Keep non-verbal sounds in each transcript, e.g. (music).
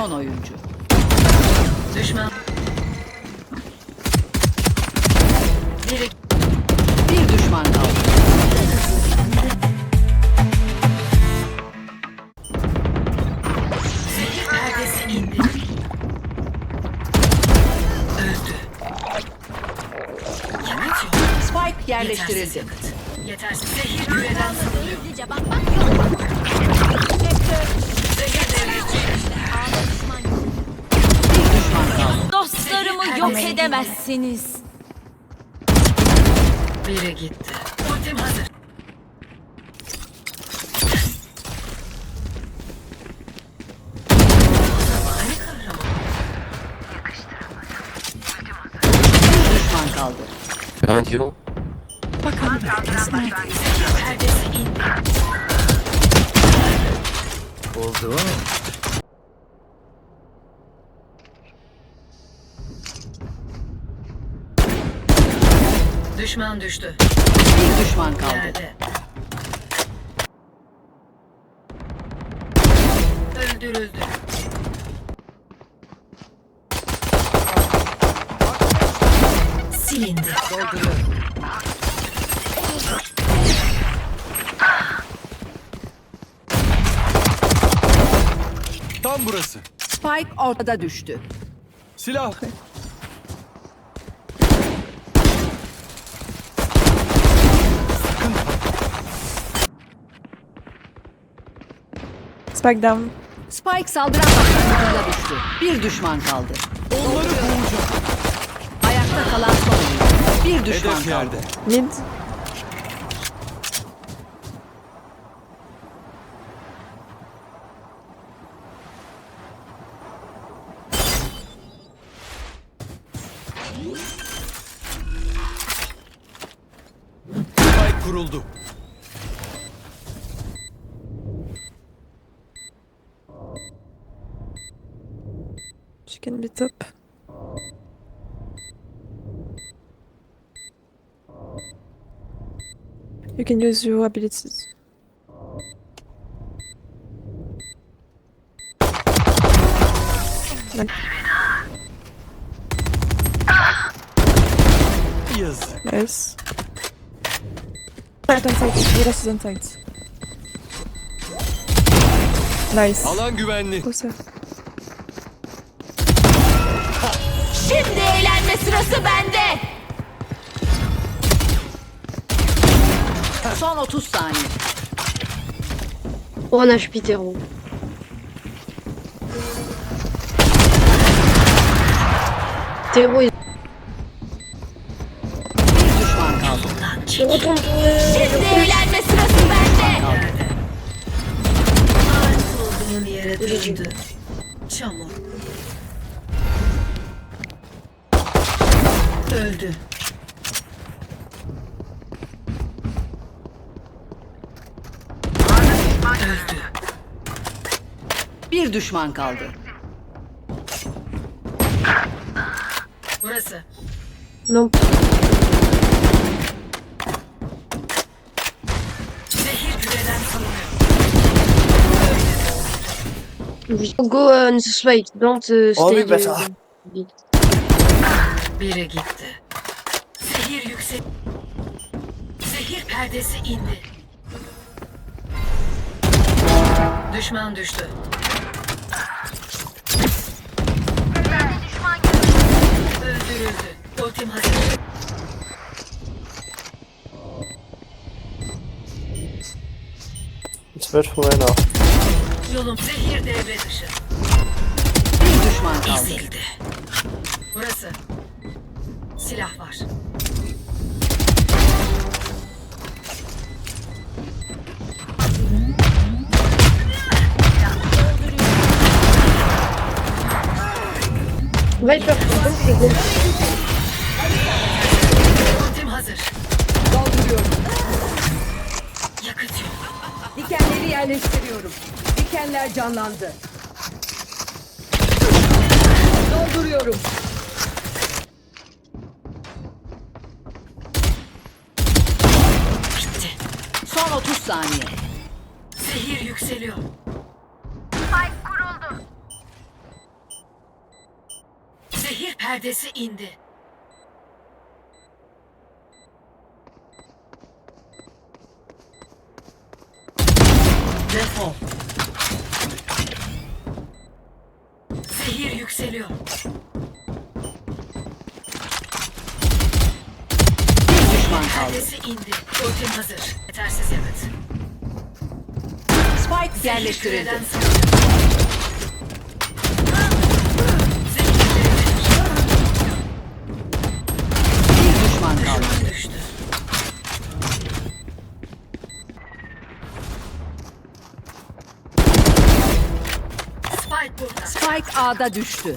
son oyuncu. Düşman. Biri Bir düşman kaldı. Spike Yetersiz yerleştirildi. yakıt. Yetersiz. Zehir küreden salınıyor. Gizlice bakmak yok. Zehir yok edemezsiniz. Biri gitti. Ultim hazır. Bir düşman kaldı. Behind you. Zehir perdesi indi. Oldu. Düşman düştü. Bir düşman kaldı. Yerde. Öldürüldü. Silindi. Dolduruyorum. Tam burası. Spike ortada düştü. Silah. (laughs) Spike down. Spike saldıran başlangıcında düştü. Bir düşman kaldı. Onları vuracağım. Ayakta kalan son oyuncu. Bir düşman Hedef kaldı. yerde. Mid. Spike kuruldu. Top. You can use your abilities. Nice. Right on side. İs on side. Nice. Alan güvenli. Closer. Sırası bende. Son 30 saniye. 10 HP Tero. Tero il Bir düşman kaldı. retourne Şimdi eğlenme sırası bende. Ait olduğun yere döndü. Çamur. Öldü. Öldü. Bir düşman kaldı. Burası. Non, Zehir küreden salınıyor. go the spike. Don't uh, stay. uh, sağ. Biri gitti. Zehir yüksek. Zehir perdesi indi. Düşman düştü. Öldürüldü. Ultim hazır. It's for right now. Yolum zehir devre dışı. Bir düşman kaldı. Ezildi. Burası. Silah var. Viper, go. Ultim hazır. Dolduruyorum. Yakıt yok. Dikenleri yerleştiriyorum. Dikenler canlandı. Dolduruyorum. Bitti. Son 30 saniye. Zehir yükseliyor. perdesi indi. Defol. Zehir yükseliyor. Bir düşman kaldı. Perdesi indi. Ultim hazır. Yetersiz yakıt. Spike yerleştirildi. Bir düşman kaldı. Spike A'da düştü.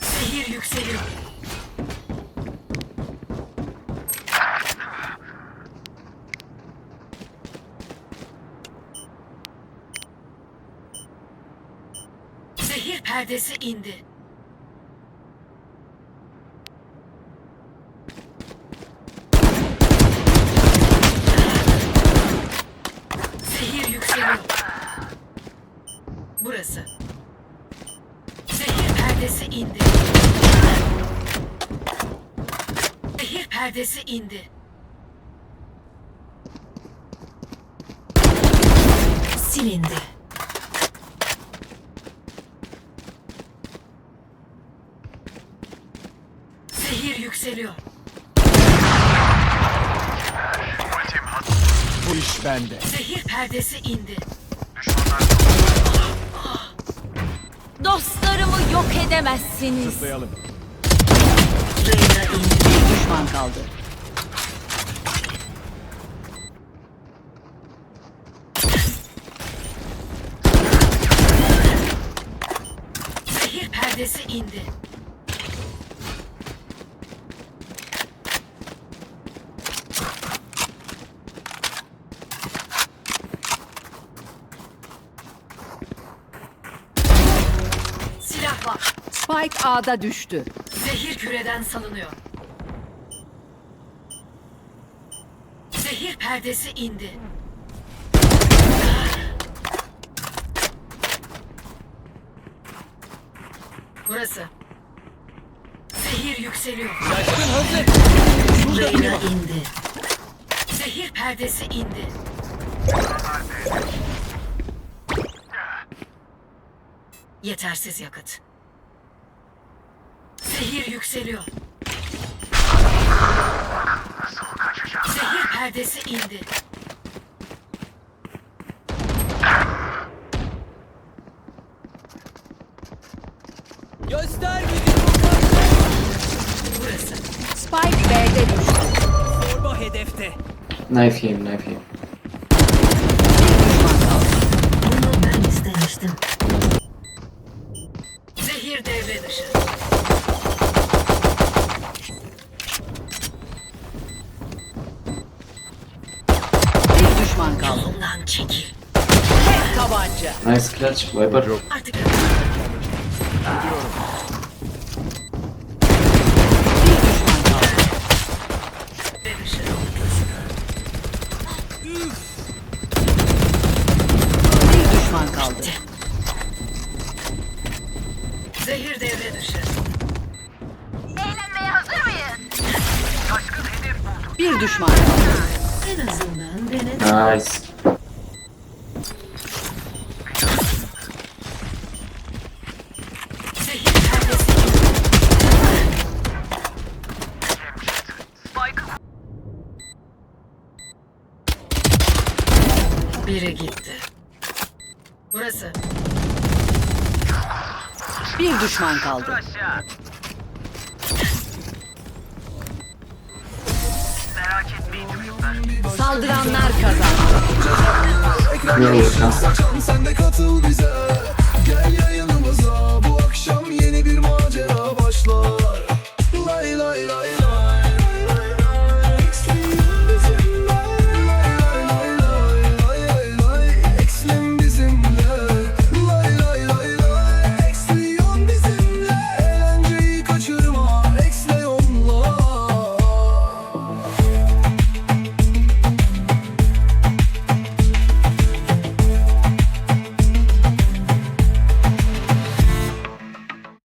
Zehir yükseliyor. Zehir perdesi indi. Zehir yükseliyor. Burası. Zehir perdesi indi. Zehir perdesi indi. Silindi. Zehir yükseliyor. Bu iş bende. Zehir perdesi indi. Dostlarımı yok edemezsiniz. Zıplayalım. Bir düşman kaldı. Zehir perdesi indi. Silah var. Spike A'da düştü. Zehir küreden salınıyor. Zehir perdesi indi. Burası. Zehir yükseliyor. Şaşkın hazır. Reyna indi. Zehir perdesi indi. Yetersiz yakıt. Yükseliyor. Zehir perdesi indi. Göster gücünü. Burası. Spike B'de düştü. Zorba hedefte. Knife yiyeyim knife yiyeyim. Nice clutch Viper. Artık Bir düşman kaldı. devre dışı. Zehir devre dışı. Bir düşman kaldı. En azından dene. Nice. Zehir perdesi indi. Biri gitti. Burası. Bir düşman kaldı. Saldıranlar kazandı. Yok. Sen de katıl bize Gel gel